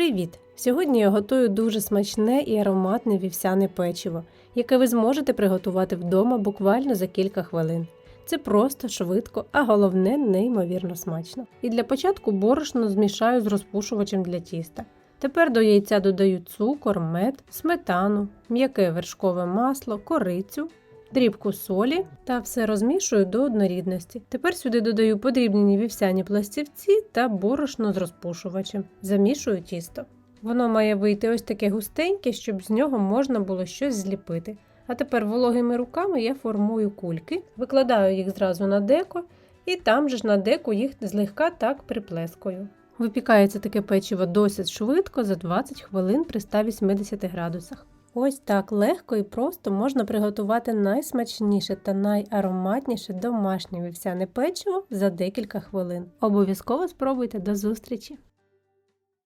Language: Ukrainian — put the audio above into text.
Привіт! Сьогодні я готую дуже смачне і ароматне вівсяне печиво, яке ви зможете приготувати вдома буквально за кілька хвилин. Це просто, швидко, а головне неймовірно смачно. І для початку борошно змішаю з розпушувачем для тіста. Тепер до яйця додаю цукор, мед, сметану, м'яке вершкове масло, корицю, дрібку солі та все розмішую до однорідності. Тепер сюди додаю подрібнені вівсяні пластівці та борошно з розпушувачем. Замішую тісто. Воно має вийти ось таке густеньке, щоб з нього можна було щось зліпити. А тепер вологими руками я формую кульки, викладаю їх зразу на деко і там же ж на деку їх злегка так приплескую. Випікається таке печиво досить швидко за 20 хвилин при 180 градусах. Ось так легко і просто можна приготувати найсмачніше та найароматніше домашнє вівсяне печиво за декілька хвилин. Обов'язково спробуйте до зустрічі!